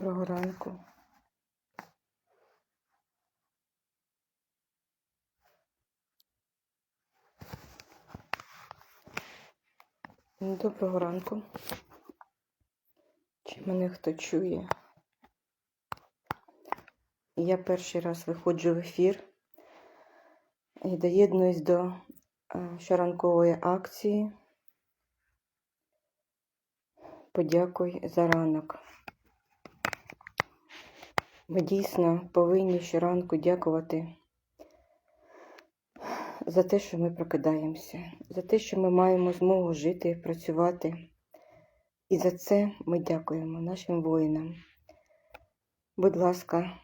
Доброго ранку. Доброго ранку. Чи мене хто чує? Я перший раз виходжу в ефір і доєднуюсь до е, щоранкової акції. Подякуй за ранок. Ми дійсно повинні щоранку дякувати за те, що ми прокидаємося, за те, що ми маємо змогу жити, працювати. І за це ми дякуємо нашим воїнам. Будь ласка,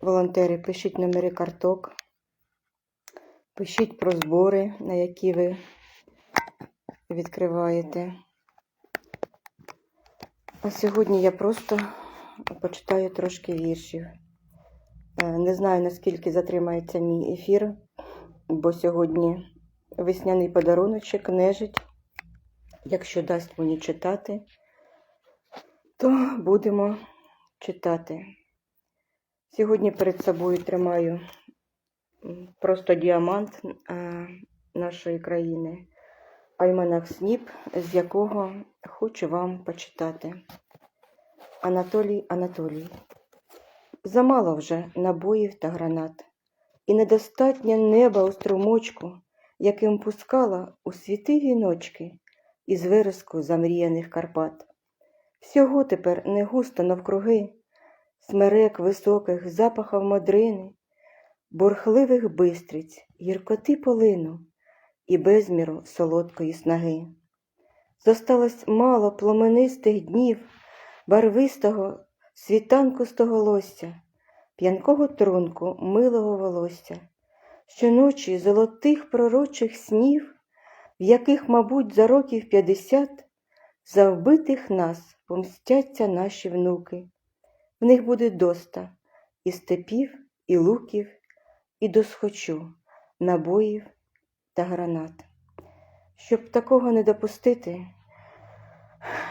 волонтери, пишіть номери карток, пишіть про збори, на які ви відкриваєте. А сьогодні я просто почитаю трошки віршів. Е, Не знаю, наскільки затримається мій ефір, бо сьогодні весняний подаруночок нежить. Якщо дасть мені читати, то будемо читати. Сьогодні перед собою тримаю просто діамант е, нашої країни, Альманах Сніп, з якого хочу вам почитати. Анатолій Анатолій. Замало вже набоїв та гранат, і недостатньо неба у струмочку, яким пускала у світи віночки із виразку замріяних Карпат. Всього тепер не густо навкруги, смерек високих, запахав модрини, бурхливих бистриць, гіркоти полину і безміру солодкої снаги. Зосталось мало пломенистих днів, барвистого світанкустого лостя, п'янкого трунку милого волосся, щоночі золотих пророчих снів, в яких, мабуть, за років п'ятдесят за вбитих нас помстяться наші внуки. В них буде доста і степів, і луків, і досхочу, набоїв та гранат. Щоб такого не допустити,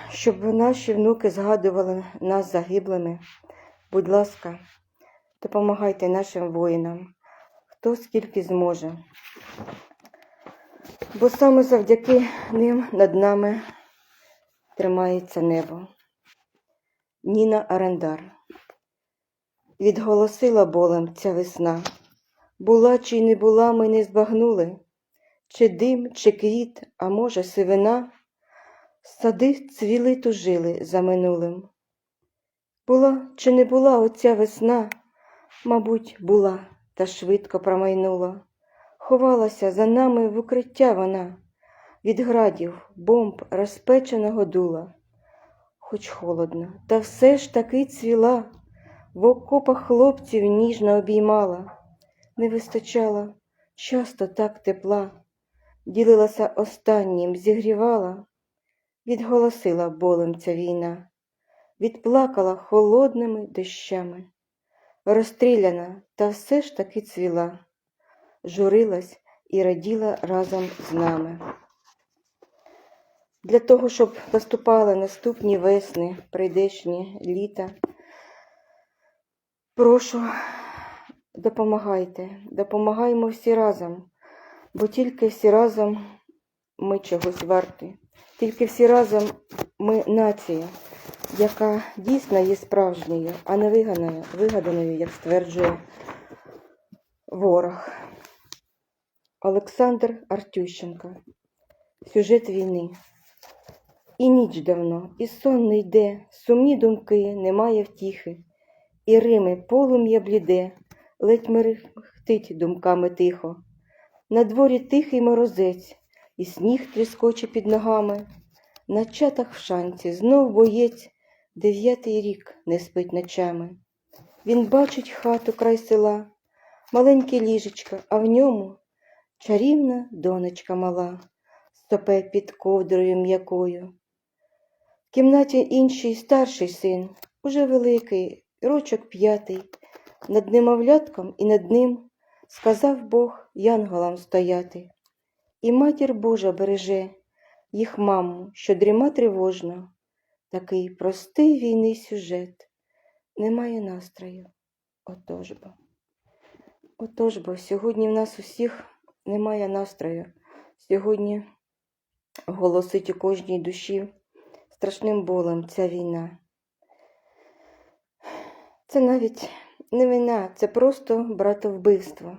щоб наші внуки згадували нас загиблими, будь ласка, допомагайте нашим воїнам, хто скільки зможе. Бо саме завдяки ним над нами тримається небо. Ніна Арендар відголосила болем ця весна. Була чи не була, ми не збагнули, чи дим, чи квіт, а може, сивина, сади цвіли тужили за минулим. Була чи не була оця весна, мабуть, була та швидко промайнула. Ховалася за нами в укриття вона, від градів, бомб розпеченого дула. Хоч холодно, та все ж таки цвіла, в окопах хлопців ніжно обіймала, не вистачало часто так тепла, ділилася останнім, зігрівала, відголосила болем ця війна, відплакала холодними дощами, розстріляна, та все ж таки цвіла журилась і раділа разом з нами. Для того, щоб наступали наступні весни, прийдешні літа, прошу, допомагайте, допомагаємо всі разом, бо тільки всі разом ми чогось варті, тільки всі разом ми нація, яка дійсно є справжньою, а не виганою, вигаданою, як стверджує ворог. Олександр Артющенко. Сюжет війни. І ніч давно, і сон не йде, сумні думки, немає втіхи, і Рими полум'я бліде, ледь мерехтить думками тихо. На дворі тихий морозець, і сніг тріскоче під ногами. На чатах в шанці знов боєць, дев'ятий рік не спить ночами. Він бачить хату край села, маленьке ліжечко, а в ньому чарівна донечка мала, стопе під ковдрою м'якою. В кімнаті інший старший син, уже великий, рочок п'ятий, над немовлятком і над ним сказав Бог янголам стояти. І матір Божа береже їх маму, що дріма тривожно, такий простий війни сюжет. Немає настрою. Отож бо. Отож бо, сьогодні в нас усіх немає настрою. Сьогодні голосить у кожній душі страшним болем ця війна. Це навіть не війна, це просто братовбивство.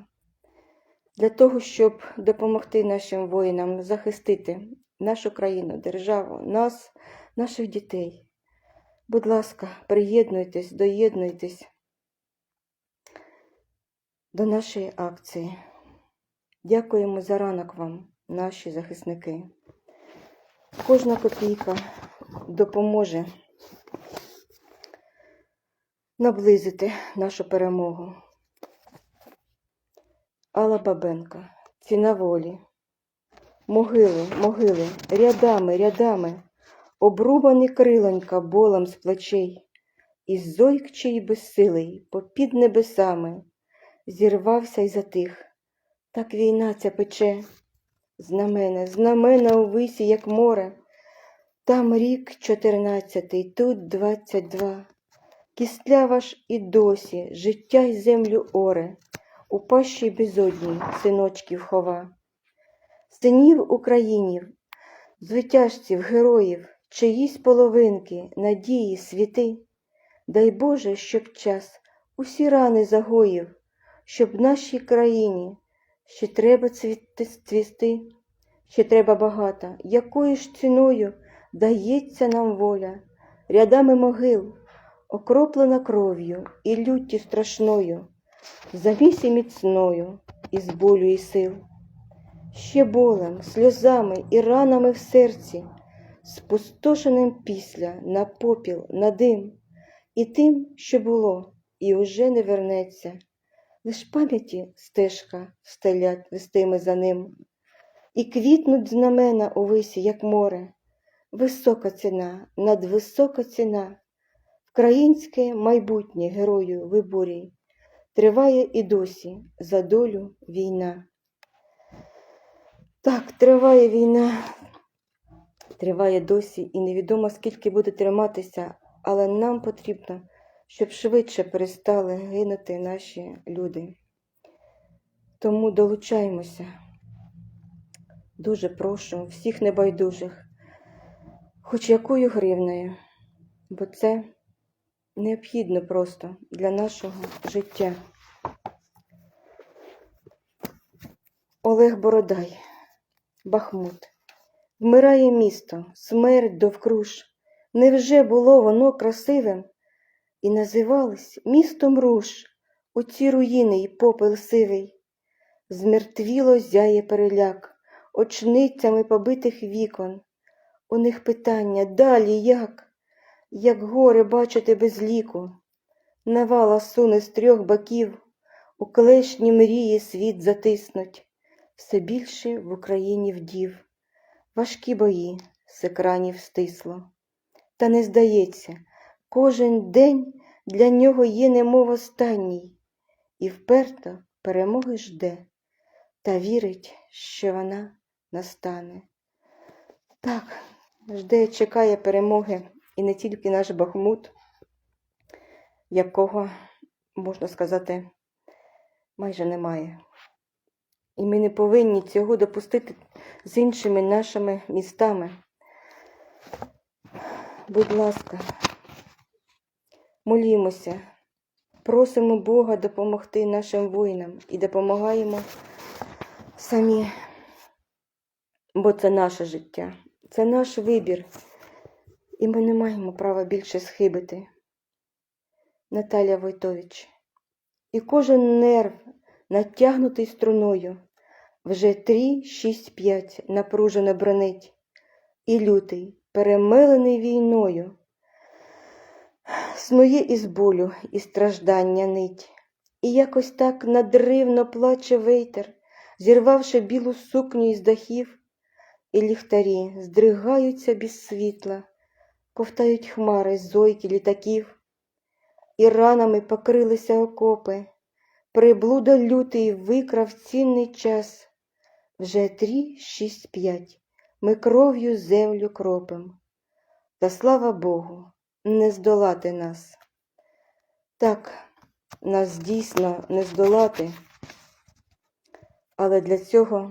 Для того, щоб допомогти нашим воїнам захистити нашу країну, державу, нас, наших дітей. Будь ласка, приєднуйтесь, доєднуйтесь до нашої акції. Дякуємо за ранок вам, наші захисники. Кожна копійка допоможе наблизити нашу перемогу. Алла Бабенка, ціна волі. Могили, могили, рядами, рядами, обрубані крилонька болем з плечей, і зойкчий безсилий, попід небесами, зірвався й затих. Так війна ця пече. Знамена, знамена у висі, як море. Там рік чотирнадцятий, тут двадцять два. Кістлява ж і досі життя й землю оре, у пащій безодній синочків хова. Синів українів, звитяжців, героїв, чиїсь половинки, надії, світи. Дай Боже, щоб час усі рани загоїв, щоб нашій країні ще треба цвісти, ще треба багато, якою ж ціною дається нам воля, рядами могил, окроплена кров'ю і люттю страшною, завісі міцною із болю і сил. Ще болем, сльозами і ранами в серці, спустошеним після на попіл, на дим, і тим, що було, і уже не вернеться. Лиш пам'яті стежка стелять вестиме за ним, і квітнуть знамена у висі, як море. Висока ціна, надвисока ціна, Вкраїнське майбутнє герою виборій, Триває і досі за долю війна. Так, триває війна, триває досі, і невідомо скільки буде триматися, але нам потрібно, щоб швидше перестали гинути наші люди. Тому долучаємося. Дуже прошу всіх небайдужих, хоч якою гривнею, бо це необхідно просто для нашого життя. Олег Бородай, Бахмут. Вмирає місто, смерть довкруж. Невже було воно красивим? І називались містом руш, оці руїни й попел сивий. Змертвіло зяє переляк, очницями побитих вікон. У них питання далі як? Як горе бачити без ліку. Навала суне з трьох боків, у клешні мрії світ затиснуть все більше в Україні вдів, важкі бої з екранів стисло. Та не здається, кожен день для нього є немов останній, і вперто перемоги жде, та вірить, що вона настане. Так, жде, чекає перемоги і не тільки наш Бахмут, якого, можна сказати, майже немає. І ми не повинні цього допустити з іншими нашими містами. Будь ласка, молімося, просимо Бога допомогти нашим воїнам і допомагаємо самі, бо це наше життя, це наш вибір, і ми не маємо права більше схибити. Наталя Войтович, і кожен нерв натягнутий струною, вже три, шість, п'ять напружено бронить, і лютий, перемилений війною, снує із болю і страждання нить, і якось так надривно плаче вейтер, зірвавши білу сукню із дахів, і ліхтарі здригаються без світла, ковтають хмари зойки літаків, і ранами покрилися окопи. Приблуда лютий викрав цінний час. Вже три, шість, п'ять. Ми кров'ю землю кропим. Та слава Богу, не здолати нас. Так, нас дійсно не здолати, але для цього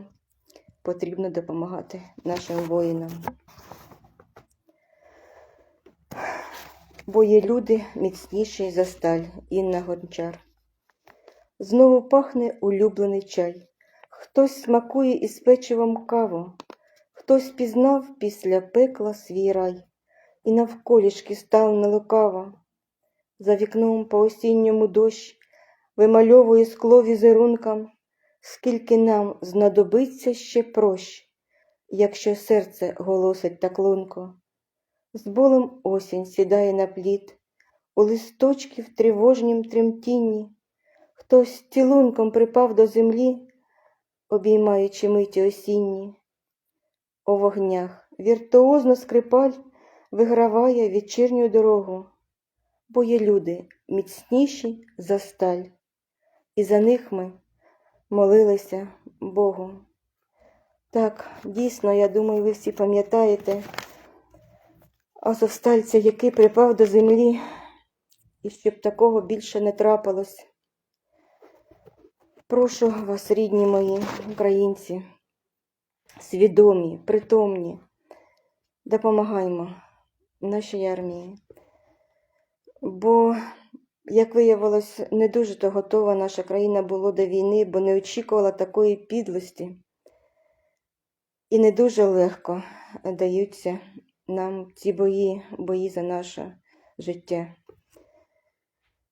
потрібно допомагати нашим воїнам. Бо є люди міцніші за сталь, Інна Гончар. Знову пахне улюблений чай. Хтось смакує із печивом каву, хтось пізнав після пекла свій рай, і навколішки став нелукаво. За вікном по осінньому дощ вимальовує скло візерункам, скільки нам знадобиться ще прощ, якщо серце голосить так лунко. З болем осінь сідає на плід, у листочки в тривожнім тремтінні, хтось цілунком припав до землі, обіймаючи миті осінні. У вогнях віртуозно скрипаль виграває вечірню дорогу, бо є люди міцніші за сталь, і за них ми молилися Богу. Так, дійсно, я думаю, ви всі пам'ятаєте азовстальця, який припав до землі, і щоб такого більше не трапилось. Прошу вас, рідні мої українці, свідомі, притомні, допомагаймо нашій армії. Бо, як виявилось, не дуже то готова наша країна була до війни, бо не очікувала такої підлості. І не дуже легко даються нам ці бої, бої за наше життя.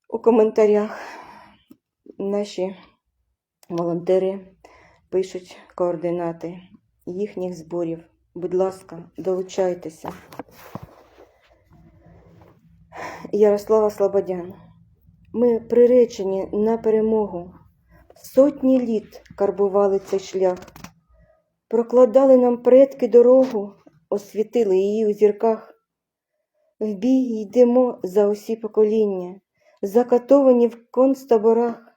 У коментарях наші волонтери пишуть координати їхніх зборів. Будь ласка, долучайтеся. Ярослава Слободян. Ми приречені на перемогу. Сотні літ карбували цей шлях. Прокладали нам предки дорогу, освітили її у зірках. В бій йдемо за усі покоління, закатовані в концтаборах,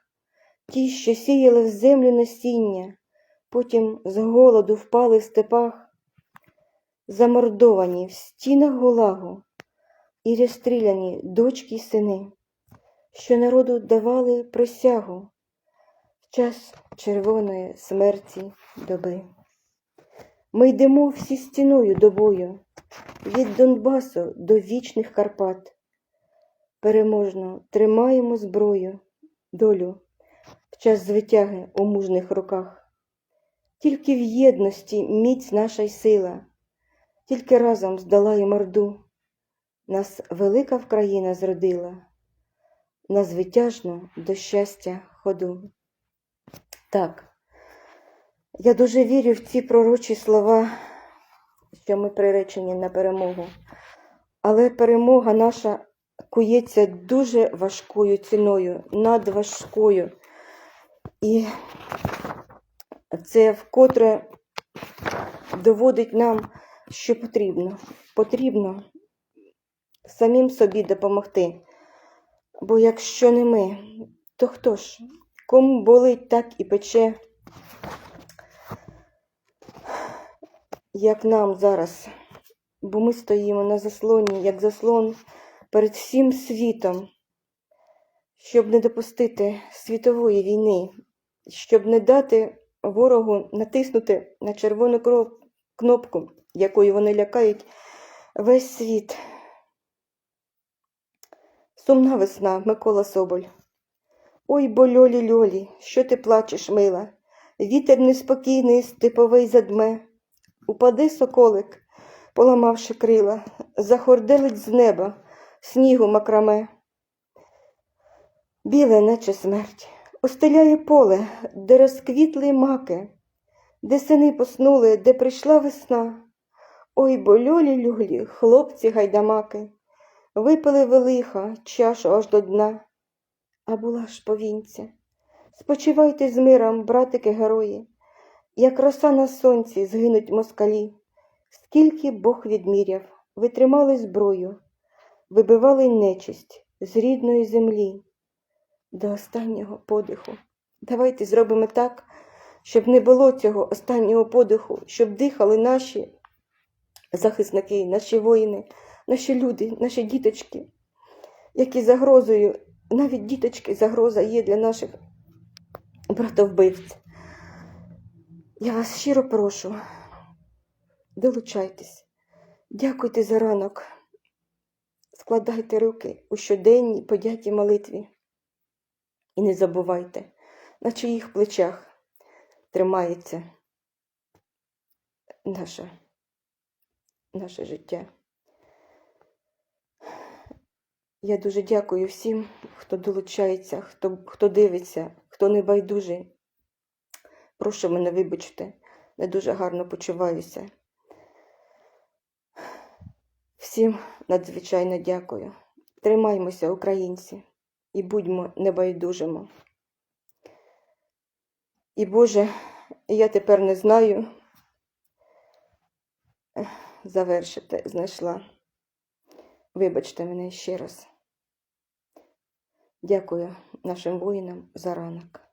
ті, що сіяли в землю насіння, потім з голоду впали в степах, замордовані в стінах гулагу і розстріляні дочки й сини, що народу давали присягу в час червоної смерті доби. Ми йдемо всі стіною до бою, від Донбасу до вічних Карпат. Переможно тримаємо зброю, долю в час звитяги у мужних руках. Тільки в єдності міць наша й сила, тільки разом здолає морду. Нас велика Вкраїна зродила, на звитяжну до щастя ходу. Так, я дуже вірю в ці пророчі слова, що ми приречені на перемогу. Але перемога наша кується дуже важкою ціною, надважкою. І це вкотре доводить нам, що потрібно. Потрібно самим собі допомогти. Бо якщо не ми, то хто ж? Кому болить так і пече, як нам зараз? Бо ми стоїмо на заслоні, як заслон перед всім світом, щоб не допустити світової війни, щоб не дати ворогу натиснути на червону кнопку, якою вони лякають весь світ. Сумна весна, Микола Соболь. Ой, бо льолі льолі, що ти плачеш, мила? Вітер неспокійний, степовий задме. Упади, соколик, поламавши крила, захорделить з неба снігу макраме. Біле, наче смерть, остеляє поле, де розквітли маки, де сини поснули, де прийшла весна. Ой, бо льолі люлі, хлопці гайдамаки, випили велиха чашу аж до дна. А була ж повінця. Спочивайте з миром, братики герої, як роса на сонці згинуть москалі. Скільки Бог відміряв, ви тримали зброю, вибивали нечисть з рідної землі до останнього подиху. Давайте зробимо так, щоб не було цього останнього подиху, щоб дихали наші захисники, наші воїни наші люди, наші діточки, які загрозою, навіть діточки, загроза є для наших братовбивць. Я вас щиро прошу, долучайтесь, дякуйте за ранок, складайте руки у щоденній подятій молитві. І не забувайте, на чиїх плечах тримається наше, наше життя. Я дуже дякую всім, хто долучається, хто, хто дивиться, хто не байдужий. Прошу мене вибачте, не дуже гарно почуваюся. Всім надзвичайно дякую. Тримаймося, українці, і будьмо небайдужими. І Боже, я тепер не знаю, завершити знайшла. Вибачте мене ще раз. Дякую нашим воїнам за ранок.